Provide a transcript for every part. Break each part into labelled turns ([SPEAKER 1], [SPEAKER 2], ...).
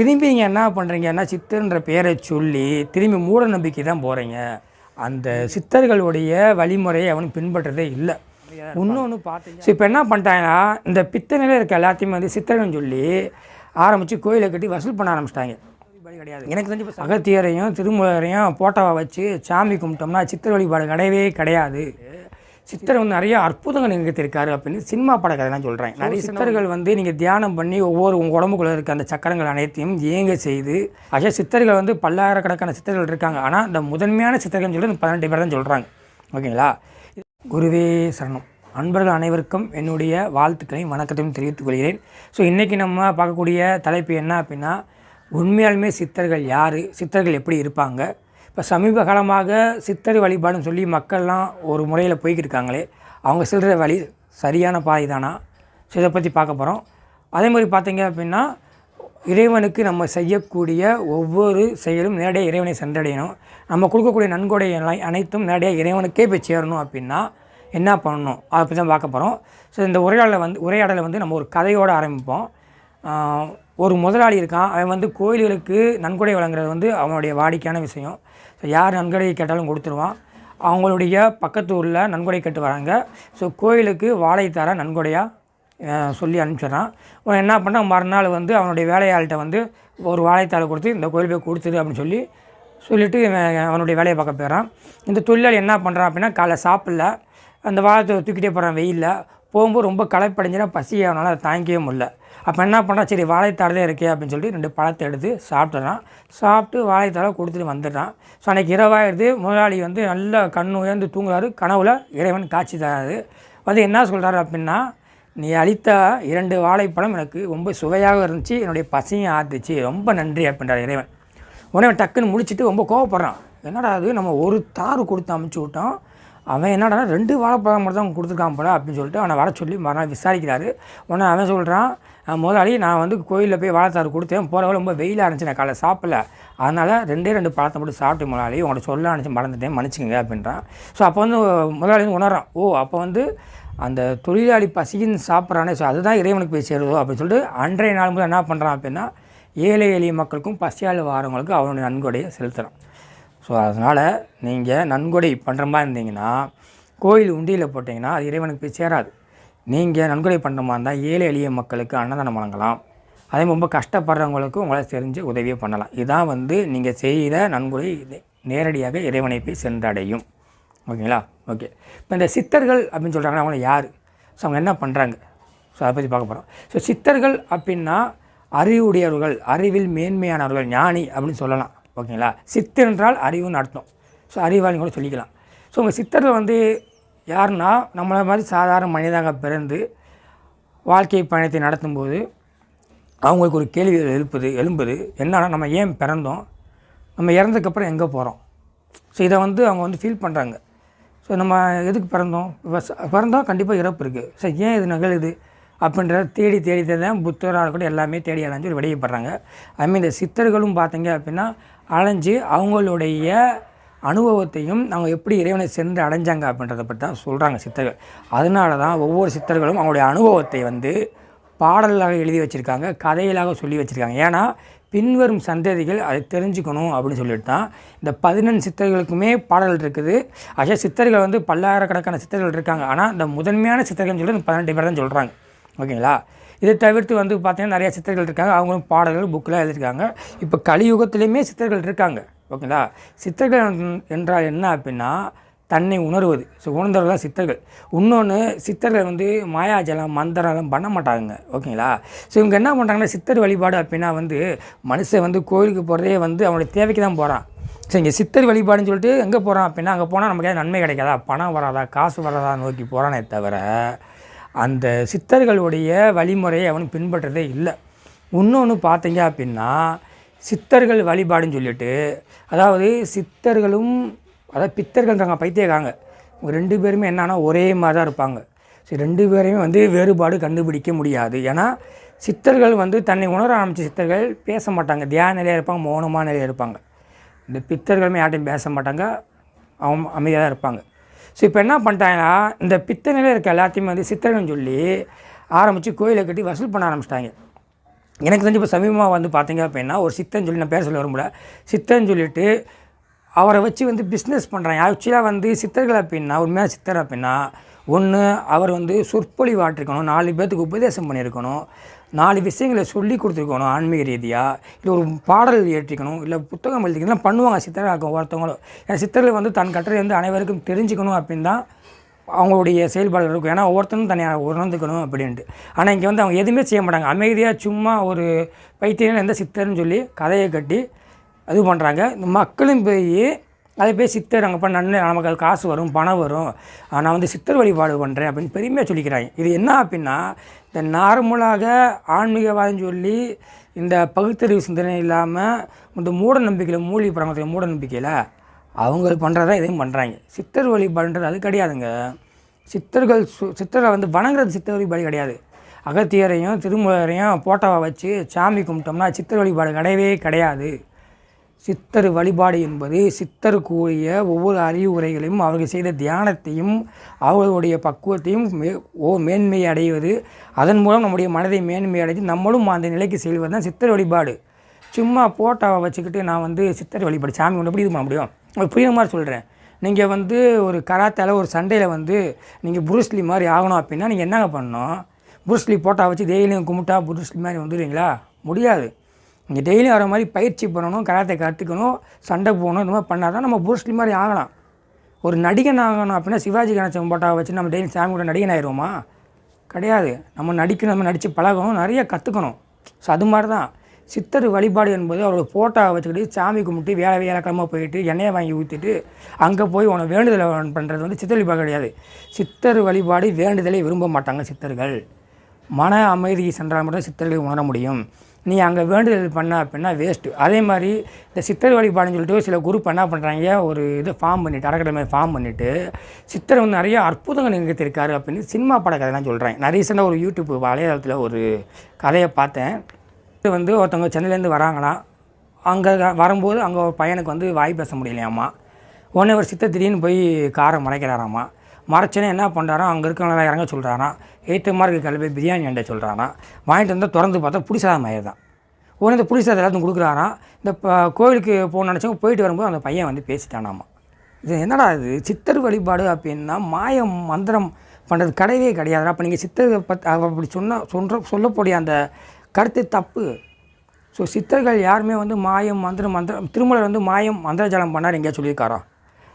[SPEAKER 1] திரும்பி நீங்கள் என்ன பண்ணுறீங்கன்னா சித்தர்ன்ற பேரை சொல்லி திரும்பி மூட நம்பிக்கை தான் போகிறீங்க அந்த சித்தர்களுடைய வழிமுறையை அவனுக்கு பின்பற்றதே இல்லை. இன்னொன்று பார்த்தீங்க ஸோ இப்போ என்ன பண்ணிட்டாங்கன்னா இந்த பித்தனையில் இருக்க எல்லாத்தையுமே வந்து சித்தர்கள்னு சொல்லி ஆரம்பித்து கோயிலை கட்டி வசூல் பண்ண ஆரம்பிச்சிட்டாங்க. கிடையாது எனக்கு தெரிஞ்சு இப்போ அகத்தியரையும் திருமூலரையும் போட்டோவை வச்சு சாமி கும்பிட்டோம்னா சித்தர் வழிபாடு கிடையவே கிடையாது. சித்தர் வந்து நிறைய அற்புதங்கள் நிகழ்த்திருக்காரு அப்படின்னு சினிமா பட கதை நான் சொல்கிறேன் நிறைய சித்தர்கள் வந்து நீங்கள் தியானம் பண்ணி ஒவ்வொரு உங்கள் உடம்புக்குள்ள இருக்க அந்த சக்கரங்கள் அனைத்தையும் இயங்க செய்து ஆக சித்தர்கள் வந்து பல்லாயிரக்கணக்கான சித்தர்கள் இருக்காங்க. ஆனால் இந்த முதன்மையான சித்தர்கள்னு சொல்லி பதினெட்டு பேர் தான் சொல்கிறாங்க ஓகேங்களா? குருவே சரணம். அன்பர்கள் அனைவருக்கும் என்னுடைய வாழ்த்துக்களையும் வணக்கத்தையும் தெரிவித்துக் கொள்கிறேன். ஸோ இன்றைக்கி நம்ம பார்க்கக்கூடிய தலைப்பு என்ன அப்படின்னா உண்மையாலுமே சித்தர்கள் யார்? சித்தர்கள் எப்படி இருப்பாங்க? இப்போ சமீப காலமாக சித்தர் வழிபாடுன்னு சொல்லி மக்கள்லாம் ஒரு முறையில் போய்கிட்டு இருக்காங்களே அவங்க செல்கிற வழி சரியான பாதை தானா? ஸோ இதை பற்றி பார்க்க போகிறோம் அதே மாதிரி பார்த்தீங்க அப்படின்னா இறைவனுக்கு நம்ம செய்யக்கூடிய ஒவ்வொரு செயலும் நேரடியாக இறைவனை சென்றடையணும். நம்ம கொடுக்கக்கூடிய நன்கொடை எல்லாம் அனைத்தும் நேரடியாக இறைவனுக்கே போய் சேரணும் அப்படின்னா என்ன பண்ணணும்? அதை பற்றி தான் பார்க்க போகிறோம் ஸோ இந்த உரையாடலை வந்து உரையாடலை வந்து நம்ம ஒரு கதையோடு ஆரம்பிப்போம். ஒரு முதலாளி இருக்கான். அவன் வந்து கோயில்களுக்கு நன்கொடை வழங்குறது வந்து அவனுடைய வாடிக்கையான விஷயம். ஸோ யார் நன்கொடை கேட்டாலும் கொடுத்துருவான். அவங்களுடைய பக்கத்து ஊரில் நன்கொடை கேட்டு வராங்க. ஸோ கோயிலுக்கு வாழைத்தார நன்கொடையாக சொல்லி அனுப்பிச்சிடுறான். அவன் என்ன பண்ணால் மறுநாள் வந்து அவனுடைய வேலையாள்கிட்ட வந்து ஒரு வாழைத்தாளை கொடுத்து இந்த கோயில் போய் கொடுத்துரு அப்படின்னு சொல்லி சொல்லிவிட்டு அவனுடைய வேலையை பார்க்க போயிடறான். இந்த தொழிலாளி என்ன பண்ணுறான் அப்படின்னா காலைல சாப்பிடல. அந்த வாழைத்தை தூக்கிட்டே போகிறான் வெயிலில். போகும்போது ரொம்ப களைப்படைஞ்சினா பசி அவனால் அதை தாங்கிக்கவே முடியல. அப்போ என்ன பண்ணுறான் சரி வாழைத்தாளே இருக்கே அப்படின்னு சொல்லிட்டு ரெண்டு பழத்தை எடுத்து சாப்பிட்றான் சாப்பிட்டு வாழைத்தாழை கொடுத்துட்டு வந்துடுறான். ஸோ அன்றைக்கி இரவாயிடுது. முதலாளி வந்து நல்லா கண் உயர்ந்து தூங்குறாரு. கனவுல இறைவன் காட்சி தராது. வந்து என்ன சொல்கிறாரு அப்படின்னா நீ அளித்த இரண்டு வாழைப்பழம் எனக்கு ரொம்ப சுவையாக இருந்துச்சு. என்னுடைய பசியும் ஆத்துச்சு. ரொம்ப நன்றி அப்படின்றார் இறைவன். உடனே டக்குன்னு முடிச்சுட்டு ரொம்ப கோவப்படுறான். என்னடா அது நம்ம ஒரு தாறு கொடுத்து அமுச்சு விட்டோம். அவன் என்னடா ரெண்டு வாழைப்பழம் மட்டும் தான் கொடுத்துருக்கான் போல அப்படின்னு சொல்லிட்டு அவனை வர சொல்லி மறுநாள் விசாரிக்கிறாரு. உடனே அவன் சொல்கிறான் முதலாளி நான் வந்து கோயிலில் போய் வாழைத்தாறு கொடுத்தேன். போகிறவங்க ரொம்ப வெயிலாக இருந்துச்சு நான் காலைல சாப்பிடல. அதனால் ரெண்டே ரெண்டு பழத்தை மட்டும் சாப்பிட்டு முதலாளி உங்கள்ட்ட சொல்ல நினச்சி மறந்துட்டேன் மன்னிச்சுங்க அப்படின்றான். ஸோ அப்போ வந்து முதலாளி வந்து உணர்றான் ஓ அப்போ வந்து அந்த தொழிலாளி பசின்னு சாப்பிட்றானே ஸோ அதுதான் இறைவனுக்கு போய் சேருதோ? அப்படின்னு சொல்லிட்டு அன்றைய நாள் முதல் என்ன பண்ணுறான் அப்படின்னா ஏழை எளிய மக்களுக்கும் பசியால் வாரவங்களுக்கும் அவனுடைய நன்கொடையை செலுத்துகிறான் ஸோ அதனால் நீங்கள் நன்கொடை பண்ணுற மாதிரி இருந்தீங்கன்னா கோயில் உண்டியில் போட்டிங்கன்னா அது இறைவனுக்கு போய் சேராது. நீங்கள் நன்கொடை பண்ணுற மாதிரி இருந்தால் ஏழை எளிய மக்களுக்கு அன்னதானம் வழங்கலாம். அதே ரொம்ப கஷ்டப்படுறவங்களுக்கும் உங்களால் தெரிஞ்சு உதவியை பண்ணலாம். இதான் வந்து நீங்கள் செய்த நன்கொடை நேரடியாக இறைவனை போய் சென்றடையும். ஓகேங்களா? ஓகே. இப்போ இந்த சித்தர்கள் அப்படின்னு சொல்கிறாங்கன்னா அவங்க யார்? ஸோ அவங்க என்ன பண்ணுறாங்க ஸோ அதை பற்றி பார்க்க போகிறோம் ஸோ சித்தர்கள் அப்படின்னா அறிவுடையவர்கள் அறிவில் மேன்மையானவர்கள் ஞானி அப்படின்னு சொல்லலாம். ஓகேங்களா? சித்தர் என்றால் அறிவுன்னு அர்த்தம். ஸோ அறிவாளின்னு கூட சொல்லிக்கலாம். ஸோ உங்கள் சித்தரில் வந்து யாருன்னா நம்மளை மாதிரி சாதாரண மனிதாக பிறந்து வாழ்க்கை பயணத்தை நடத்தும்போது அவங்களுக்கு ஒரு கேள்வி எழுப்புது எழும்புது என்னன்னா நம்ம ஏன் பிறந்தோம்? நம்ம இறந்ததுக்கப்புறம் எங்கே போகிறோம் ஸோ இதை வந்து அவங்க வந்து ஃபீல் பண்ணுறாங்க ஸோ நம்ம எதுக்கு பிறந்தோம்? இப்போ பிறந்தோம் கண்டிப்பாக இறப்பு இருக்குது ஸோ ஏன் இது நிகழுது? அப்படின்றத தேடி தேடி தேடி தான் புத்தராக இருக்கட்டும் எல்லாமே தேடி அலைஞ்சு ஒரு விடையப்படுறாங்க அதுமாதிரி இந்த சித்தர்களும் பார்த்தீங்க அப்படின்னா அலைஞ்சு அவங்களுடைய அனுபவத்தையும் அவங்க எப்படி இறைவனை சென்று அடைஞ்சாங்க அப்படின்றத பற்றி தான் சொல்கிறாங்க சித்தர்கள். அதனால தான் ஒவ்வொரு சித்தர்களும் அவங்களுடைய அனுபவத்தை வந்து பாடலாக எழுதி வச்சுருக்காங்க கதைகளாக சொல்லி வச்சுருக்காங்க. ஏன்னா பின்வரும் சந்ததிகள் அதை தெரிஞ்சுக்கணும் அப்படின்னு சொல்லிட்டு தான் இந்த பதினெண் சித்தர்களுக்குமே பாடல்கள் இருக்குது. ஆக சித்தர்கள் வந்து பல்லாயிரக்கணக்கான சித்தர்கள் இருக்காங்க. ஆனால் இந்த முதன்மையான சித்தர்கள்னு சொல்லி இந்த பதினெட்டு பேர் தான் சொல்கிறாங்க ஓகேங்களா? இதை தவிர்த்து வந்து பார்த்திங்கன்னா நிறைய சித்தர்கள் இருக்காங்க. அவங்களும் பாடல்கள் புக்கில் எழுதியிருக்காங்க. இப்போ கலியுகத்திலையுமே சித்தர்கள் இருக்காங்க. ஓகேங்களா? சித்தர்கள் என்றால் என்ன அப்படின்னா தன்னை உணர்வது. ஸோ உணர்ந்தவர்கள் தான் சித்தர்கள். இன்னொன்று சித்தர்கள் வந்து மாயாஜலம் மந்திரம் பண்ண மாட்டாங்க ஓகேங்களா? ஸோ இவங்க என்ன பண்ணுறாங்கன்னா சித்தர் வழிபாடு அப்படின்னா வந்து மனுஷன் வந்து கோயிலுக்கு போகிறதே வந்து அவனுடைய தேவைக்கு தான் போகிறான் ஸோ இங்கே சித்தர் வழிபாடுன்னு சொல்லிட்டு எங்கே போகிறான் அப்படின்னா அங்கே போனால் நமக்கு ஏதாவது நன்மை கிடைக்காதா? பணம் வராதா? காசு வராதா? நோக்கி போகிறானே தவிர அந்த சித்தர்களுடைய வழிமுறையை அவன் பின்பற்றதே இல்லை. இன்னொன்று பார்த்தீங்க அப்படின்னா சித்தர்கள் வழிபாடுன்னு சொல்லிட்டு அதாவது சித்தர்களும் அதாவது பித்தர்கள்ன்றாங்க பைத்தியக்காங்க இவங்க ரெண்டு பேருமே என்னன்னா ஒரே மாதிரி தான் இருப்பாங்க. ஸோ ரெண்டு பேரையுமே வந்து வேறுபாடு கண்டுபிடிக்க முடியாது. ஏன்னா சித்தர்கள் வந்து தன்னை உணர ஆரம்பித்த சித்தர்கள் பேச மாட்டாங்க. தியான நிலையாக இருப்பாங்க மௌனமான நிலையாக இருப்பாங்க. இந்த பித்தர்களுமே யார்ட்டையும் பேச மாட்டாங்க. அவங்க அமைதியாக தான் இருப்பாங்க. ஸோ இப்போ என்ன பண்ணிட்டாங்கன்னா இந்த பித்தனையில் இருக்க எல்லாத்தையுமே வந்து சித்திரன் சொல்லி ஆரம்பித்து கோயிலை கட்டி வசூல் பண்ண ஆரம்பிச்சிட்டாங்க. எனக்கு தெரிஞ்சு இப்போ சமீபமாக வந்து பார்த்தீங்க அப்படின்னா ஒரு சித்தன் சொல்லி நான் பேர் சொல்ல வரும்ல சித்தன் சொல்லிட்டு அவரை வச்சு வந்து பிஸ்னஸ் பண்ணுறாங்க ஆக்சுவலாக வந்து சித்தர்கள் அப்படின்னா உண்மையாக சித்தர் அப்படின்னா ஒன்று அவர் வந்து சொற்பொழிவாற்றிருக்கணும் நாலு பேர்த்துக்கு உபதேசம் பண்ணியிருக்கணும் நாலு விஷயங்களை சொல்லி கொடுத்துருக்கணும் ஆன்மீக ரீதியாக இல்லை ஒரு பாடல் ஏற்றிக்கணும் இல்லை புத்தகம் எழுதிக்கணும் பண்ணுவாங்க சித்தராக ஒருத்தவங்களும் ஏன்னா சித்தர்கள் வந்து தன் கட்டுரை வந்து அனைவருக்கும் தெரிஞ்சுக்கணும் அப்படின்னு தான் அவங்களுடைய செயல்பாடுகள் இருக்கும். ஏன்னா ஒவ்வொருத்தரும் தனியாக உணர்ந்துக்கணும் அப்படின்ட்டு. ஆனால் இங்கே வந்து அவங்க எதுவுமே செய்ய மாட்டாங்க. அமைதியாக சும்மா ஒரு பைத்தியம் எந்த சித்தர்னு சொல்லி கதையை கட்டி இது பண்ணுறாங்க இந்த மக்களும் போய் அதை போய் சித்தர் அங்கே பண்ண நன்மை நமக்கு அது காசு வரும் பணம் வரும். நான் வந்து சித்தர் வழிபாடு பண்ணுறேன் அப்படின்னு பெருமையாக சொல்லிக்கிறாங்க. இது என்ன அப்படின்னா இந்த நார்மலாக ஆன்மீகவாதம் சொல்லி இந்த பகுத்தறிவு சிந்தனை இல்லாமல் இந்த மூட நம்பிக்கையில் மூலிகை பரமத்துடைய மூட நம்பிக்கையில் அவங்க பண்ணுறதா இதையும் பண்ணுறாங்க சித்தர் வழிபாடுன்றது அது கிடையாதுங்க. சித்தர்கள் சு சித்தரை வந்து வணங்குறது சித்தர் வழிபாடு கிடையாது. அகத்தியரையும் திருமுறையும் போட்டோவை வச்சு சாமி கும்பிட்டோம்னா சித்தர் வழிபாடு கிடையவே கிடையாது. சித்தர் வழிபாடு என்பது சித்தர் கூறிய ஒவ்வொரு அறிவுரைகளையும் அவர்கள் செய்த தியானத்தையும் அவர்களுடைய பக்குவத்தையும் மே ஓ மேன்மையை அடைவது. அதன் மூலம் நம்முடைய மனதை மேன்மை அடைந்து நம்மளும் அந்த நிலைக்கு செல்வது தான் சித்தர் வழிபாடு. சும்மா போட்டாவை வச்சுக்கிட்டு நான் வந்து சித்தர் வழிபாடு. சாமி ஒன்று எப்படி இது பண்ண முடியும்? ஒரு புரியுற மாதிரி சொல்கிறேன் நீங்கள் வந்து ஒரு கராத்தால் ஒரு சண்டையில் வந்து நீங்கள் புருஸ்லி மாதிரி ஆகணும் அப்படின்னா நீங்கள் என்னங்க பண்ணணும்? புருஸ்லி போட்டா வச்சு டெய்லியும் கும்பிட்டா புருஸ்லி மாதிரி வந்துடுவீங்களா? முடியாது. நீங்கள் டெய்லியும் வர மாதிரி பயிற்சி பண்ணணும் கராத்தை கற்றுக்கணும் சண்டை போகணும் இந்த மாதிரி பண்ணால் தான் நம்ம புருஸ்லி மாதிரி ஆகலாம். ஒரு நடிகன் ஆகணும் அப்படின்னா சிவாஜி கணேசன் போட்டாவை வச்சு நம்ம டெய்லி சாமி கூட நடிகன் ஆயிடுவோமா கிடையாது. நம்ம நடிக்கணும் நம்ம நடித்து பழகணும் நிறைய கற்றுக்கணும் ஸோ அது மாதிரி தான் சித்தர் வழிபாடு என்பது அவரோட ஃபோட்டோவை வச்சுக்கிட்டு சாமி கும்பிட்டு வேலை வேலைக்கிழமை போயிட்டு எண்ணெயை வாங்கி ஊற்றிட்டு அங்கே போய் உன வேண்டுதலை பண்ணுறது வந்து சித்தர் வழிபாடு கிடையாது. சித்தர் வழிபாடு வேண்டுதலை விரும்ப மாட்டாங்க சித்தர்கள். மன அமைதி சென்றால் மட்டும் சித்தர்களை உணர முடியும். நீ அங்கே வேண்டுதல் பண்ண அப்படின்னா வேஸ்ட்டு அதே மாதிரி இந்த சித்தர் வழிபாடுன்னு சொல்லிட்டு சில குரூப் என்ன பண்ணுறாங்க ஒரு இது ஃபார்ம் பண்ணிவிட்டு அறக்கட்டளை ஃபார்ம் பண்ணிவிட்டு சித்தர் வந்து நிறைய அற்புதங்கள் நிகழ்த்திருக்காரு அப்படின்னு சினிமா பட கதைலாம் சொல்கிறேன் நான் ரீசெண்டாக ஒரு யூடியூப் வலைதளத்தில் ஒரு கதையை பார்த்தேன். இது வந்து ஒருத்தவங்க சென்னையிலேருந்து வராங்களாம். அங்கே வரும்போது அங்கே ஒரு பையனுக்கு வந்து வாய் பேச முடியலையாம்மா உடனே ஒரு சித்த திடீர்னு போய் காரை மறைக்கிறாராம்மா மறைச்சோன்னே என்ன பண்ணுறாராம் அங்கே இருக்கவங்களாம் இறங்க சொல்கிறாராம் எயித்து மார்க்கு கிளம்பி பிரியாணி அண்டை சொல்கிறாராம் வாங்கிட்டு வந்தால் திறந்து பார்த்தா புளிசாதம் மயிர் தான். உடனே இந்த புளிசாதம் எல்லாத்தையும் கொடுக்குறாராம் இந்த கோயிலுக்கு போகணும்னு நினச்சவங்க போயிட்டு வரும்போது அந்த பையன் வந்து பேசிட்டானாமா. இது என்னடா இது? சித்தர் வழிபாடு அப்படின்னா மாயம் மந்திரம் பண்ணுறது கிடையவே கிடையாது. அப்போ நீங்கள் சித்தர் பத் அப்படி சொன்ன சொல்கிற சொல்லக்கூடிய அந்த கருத்து தப்பு. ஸோ சித்தர்கள் யாருமே வந்து மாயம் மந்திரம் மந்திரம் திருமலர் வந்து மாயம் மந்திரஜாலம் பண்ணார் எங்கேயா சொல்லியிருக்காரா?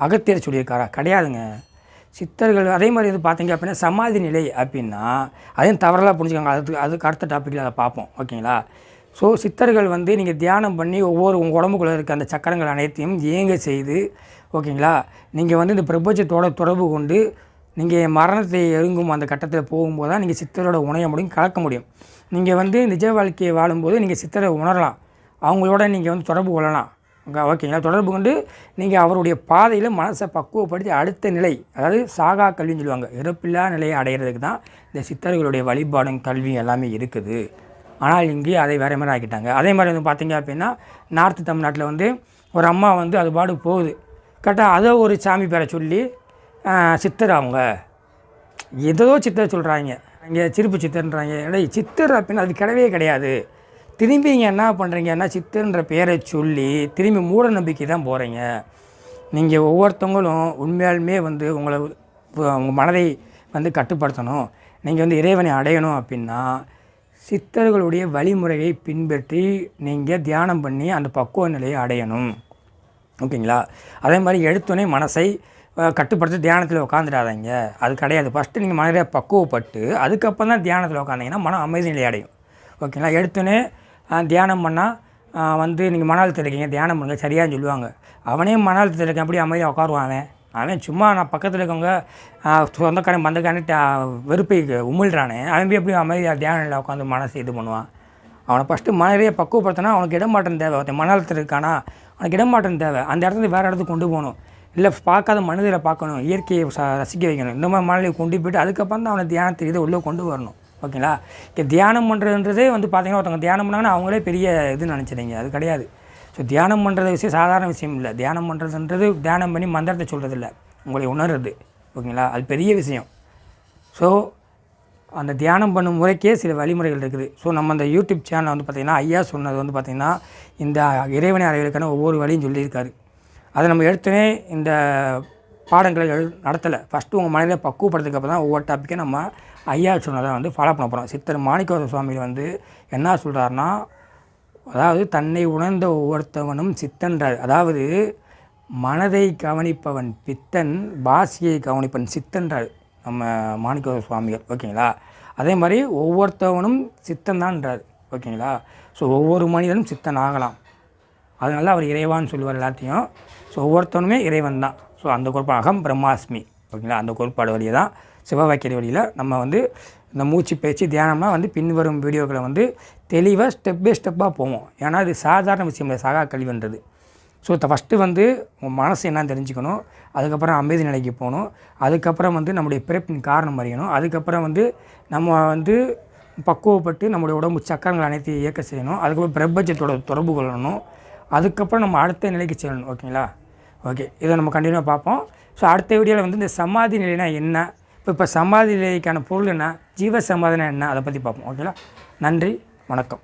[SPEAKER 1] அகத்தியர் சொல்லியிருக்காரா? கிடையாதுங்க. சித்தர்கள் அதே மாதிரி இது பார்த்தீங்க அப்படின்னா சமாதி நிலை அப்படின்னா அதையும் தவறலாக புரிஞ்சுக்காங்க. அதுக்கு அதுக்கு அடுத்த டாப்பிக்கில் அதை பார்ப்போம். ஓகேங்களா ஸோ சித்தர்கள் வந்து நீங்கள் தியானம் பண்ணி ஒவ்வொரு உங்கள் உடம்புக்குள்ளே இருக்க அந்த சக்கரங்கள் அனைத்தையும் இயங்க செய்து ஓகேங்களா நீங்கள் வந்து இந்த பிரபஞ்சத்தோட தொடர்பு கொண்டு நீங்கள் மரணத்தை எருங்கும் அந்த கட்டத்தில் போகும்போது தான் நீங்கள் சித்தரோட உணைய முடியும் கலக்க முடியும். நீங்கள் வந்து நிஜ வாழ்க்கையை வாழும்போது நீங்கள் சித்தரை உணரலாம். அவங்களோட நீங்கள் வந்து தொடர்பு கொள்ளலாம். ஓகேங்களா தொடர்பு கொண்டு நீங்கள் அவருடைய பாதையில் மனசை பக்குவப்படுத்தி அடுத்த நிலை அதாவது சாகா கல்வின்னு சொல்லுவாங்க இறப்பில்லா நிலையை அடையிறதுக்கு தான் இந்த சித்தர்களுடைய வழிபாடும் கல்வி எல்லாமே இருக்குது. ஆனால் இங்கே அதை வேறு மாதிரி ஆக்கிட்டாங்க. அதே மாதிரி வந்து பார்த்தீங்க அப்படின்னா நார்த்து தமிழ்நாட்டில் வந்து ஒரு அம்மா வந்து அது பாடு போகுது. கரெக்டாக அதை ஒரு சாமி பேரை சொல்லி சித்தர் அவங்க. ஏதோ சித்தர் சொல்கிறாங்க இங்கே சிரிப்பு சித்தர்ன்றாங்க. டேய் சித்தர் அப்படின்னு அது கிடையவே கிடையாது. திரும்பி நீங்கள் என்ன பண்ணுறீங்கன்னா சித்தர்ன்ற பேரை சொல்லி திரும்பி மூட நம்பிக்கை தான் போகிறீங்க நீங்கள் ஒவ்வொருத்தவங்களும் உண்மையாலுமே வந்து உங்களை உங்கள் மனதை வந்து கட்டுப்படுத்தணும். நீங்கள் வந்து இறைவனை அடையணும் அப்படின்னா சித்தர்களுடைய வழிமுறையை பின்பற்றி நீங்கள் தியானம் பண்ணி அந்த பக்குவ நிலையை அடையணும். ஓகேங்களா? அதே மாதிரி எடுத்தோடனே மனசை கட்டுப்படுத்தி தியானத்தில் உட்காந்துடாதீங்க அது கிடையாது. ஃபஸ்ட்டு நீங்கள் மனதை பக்குவப்பட்டு அதுக்கப்புறம் தான் தியானத்தில் உட்காந்தீங்கன்னா மனம் அமைதி நிலை அடையும். ஓகேங்களா? எடுத்தோடனே தியானம் பண்ணால் வந்து நீங்கள் மன அழுத்தம் இருக்கீங்க தியானம் பண்ணுங்க சரியான்னு சொல்லுவாங்க. அவனே மன அழுத்தத்தில் இருக்கேன் அப்படி அமைதியாக உட்காருவான் அவன். அவன் சும்மா நான் பக்கத்தில் இருக்கவங்க சொந்தக்காரன் பந்தக்காரன்ட்டு வெறுப்பை உமிழ்றானே அவன் போய் எப்படி அமைதியாக தியானில் உட்காந்து மனசு இது பண்ணுவான். அவனை ஃபஸ்ட்டு மனதையே பக்குவப்படுத்தினா அவனுக்கு இடமாற்றம் தேவை. ஒருத்தன் மன அழுத்தம் இருக்கானா அவனுக்கு இடமாற்றம் தேவை. அந்த இடத்துல வேறு இடத்துக்கு கொண்டு போகணும். இல்லை பார்க்காத மனிதரை பார்க்கணும் இயற்கையை ச ரசிக்க வைக்கணும். இந்த மாதிரி மனநிலையை கொண்டு போயிட்டு அதுக்கப்புறம் தான் அவனை தியானத்தை இதை உள்ளே கொண்டு வரணும். ஓகேங்களா? இங்கே தியானம் பண்ணுறதுன்றதே வந்து பார்த்தீங்கன்னா ஒருத்தவங்க தியானம் பண்ணாங்கன்னா அவங்களே பெரிய இது நினச்சிடுங்க அது கிடையாது. ஸோ தியானம் பண்ணுறது விஷயம் சாதாரண விஷயம் இல்லை. தியானம் பண்ணுறதுன்றது தியானம் பண்ணி மந்திரத்தை சொல்கிறது இல்லை உங்களை உணர்றது. ஓகேங்களா? அது பெரிய விஷயம். ஸோ அந்த தியானம் பண்ணும் முறைக்கே சில வழிமுறைகள் இருக்குது. ஸோ நம்ம அந்த யூடியூப் சேனல் வந்து பார்த்திங்கன்னா ஐயா சொன்னது வந்து பார்த்திங்கன்னா இந்த இறைவனை அறைகளுக்கான ஒவ்வொரு வழியும் சொல்லியிருக்காரு. அதை நம்ம எடுத்துனே இந்த பாடங்களை எழு நடத்தலை. ஃபஸ்ட்டு உங்கள் மனதில் பக்குவப்படுறதுக்கு தான் ஒவ்வொரு டாப்பிக்கே நம்ம ஐயா சொன்னதை வந்து ஃபாலோ பண்ண போகிறோம் சித்தர் மாணிக்கவாச சுவாமி வந்து என்ன சொல்கிறாருன்னா அதாவது தன்னை உணர்ந்த ஒவ்வொருத்தவனும் சித்தன்றார். அதாவது மனதை கவனிப்பவன் பித்தன் பாசியை கவனிப்பவன் சித்தன்றார் நம்ம மாணிக்கவாச சுவாமிகள். ஓகேங்களா? அதே மாதிரி ஒவ்வொருத்தவனும் சித்தன்தான்றார். ஓகேங்களா? ஸோ ஒவ்வொரு மனிதனும் சித்தன் ஆகலாம். அதனால அவர் இறைவான்னு சொல்லுவார் எல்லாத்தையும். ஸோ ஒவ்வொருத்தவனுமே இறைவன் தான் ஸோ அந்த கோட்பாடு அகம் பிரம்மாஸ்மி. ஓகேங்களா? அந்த கோட்பாடு வழியை தான் சிவவாக்கிய வழியில் நம்ம வந்து இந்த மூச்சு பேச்சு தியானம்லாம் வந்து பின்வரும் வீடியோக்களை வந்து தெளிவாக ஸ்டெப் பை ஸ்டெப்பாக போவோம். ஏன்னா இது சாதாரண விஷயம் இல்லை. சகா கல்வின்றது ஸோ ஃபஸ்ட்டு வந்து உங்கள் மனசு என்னன்னு தெரிஞ்சுக்கணும். அதுக்கப்புறம் அமைதி நிலைக்கு போகணும். அதுக்கப்புறம் வந்து நம்முடைய பிறப்பின் காரணம் அறியணும். அதுக்கப்புறம் வந்து நம்ம வந்து பக்குவப்பட்டு நம்முடைய உடம்பு சக்கரங்கள் அனைத்தையும் இயக்க செய்யணும். அதுக்கப்புறம் பிரபஞ்சத்தோட தொடர்பு கொள்ளணும். அதுக்கப்புறம் நம்ம அடுத்த நிலைக்கு செல்லணும். ஓகேங்களா? ஓகே இதை நம்ம கண்டினியூவாக பார்ப்போம். ஸோ அடுத்த வீடியோவில் வந்து இந்த சமாதி நிலைனா என்ன? இப்போ இப்போ சமாதி நிலைக்கான பொருள் என்ன? ஜீவ சமாதினா என்ன? அதை பற்றி பார்ப்போம். ஓகேங்களா நன்றி வணக்கம்.